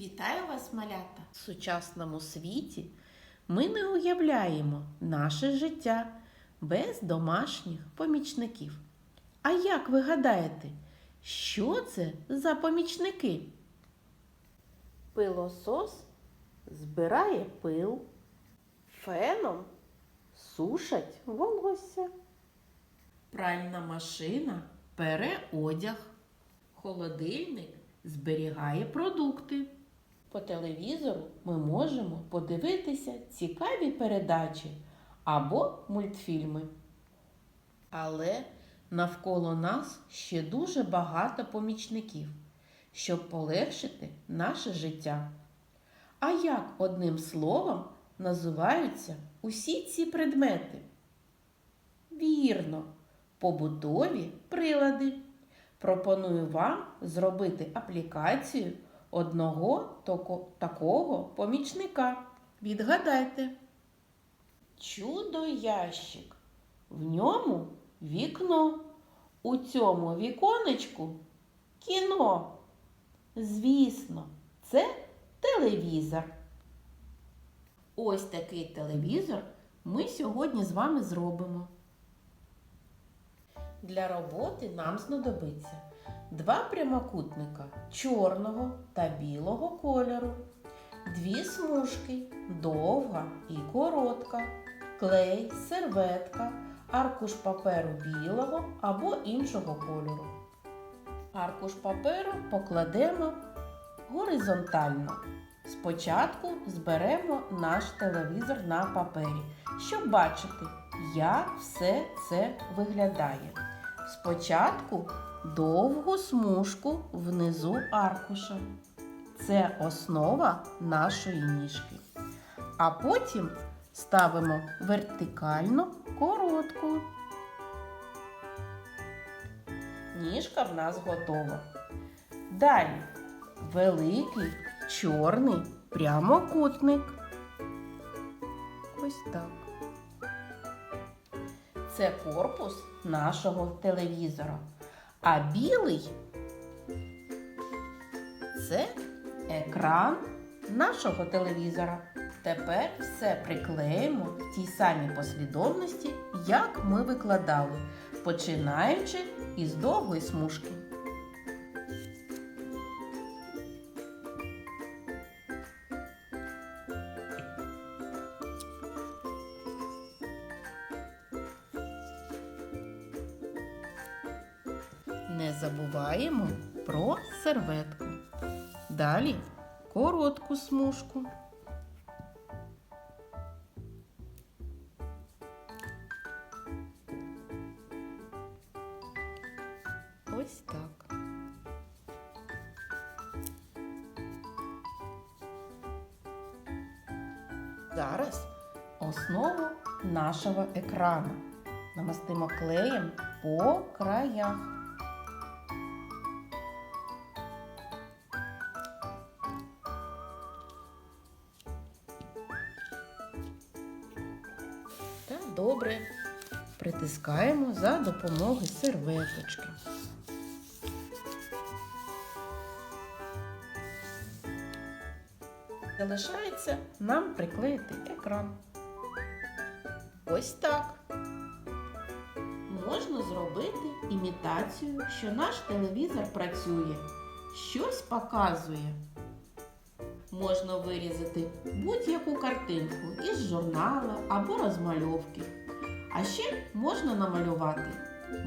Вітаю вас, малята! В сучасному світі ми не уявляємо наше життя без домашніх помічників. А як ви гадаєте, що це за помічники? Пилосос збирає пил, феном сушать волосся. Пральна машина пере одяг, холодильник зберігає продукти. По телевізору ми можемо подивитися цікаві передачі або мультфільми. Але навколо нас ще дуже багато помічників, щоб полегшити наше життя. А як одним словом називаються усі ці предмети? Вірно, побутові прилади. Пропоную вам зробити аплікацію одного такого помічника. Відгадайте. Чудо ящик. В ньому вікно. У цьому віконечку кіно. Звісно, це телевізор. Ось такий телевізор ми сьогодні з вами зробимо. Для роботи нам знадобиться два прямокутника чорного та білого кольору, дві смужки довга і коротка, клей, серветка, аркуш паперу білого або іншого кольору. Аркуш паперу покладемо горизонтально. Спочатку зберемо наш телевізор на папері, щоб бачити, як все це виглядає. Спочатку довгу смужку внизу аркуша. Це основа нашої ніжки. А потім ставимо вертикально коротку. Ніжка в нас готова. Далі великий чорний прямокутник. Ось так. Це корпус нашого телевізора. А білий це екран нашого телевізора. Тепер все приклеїмо в тій самій послідовності, як ми викладали, починаючи із довгої смужки. Не забуваємо про серветку. Далі коротку смужку. Ось так. Зараз основу нашого екрану. Намастимо клеєм по краях. Добре притискаємо за допомогою серветочки. Залишається нам приклеїти екран. Ось так. Можна зробити імітацію, що наш телевізор працює, щось показує. Можна вирізати будь-яку картинку із журнала або розмальовки. А ще можна намалювати.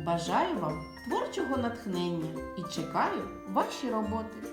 Бажаю вам творчого натхнення і чекаю ваші роботи.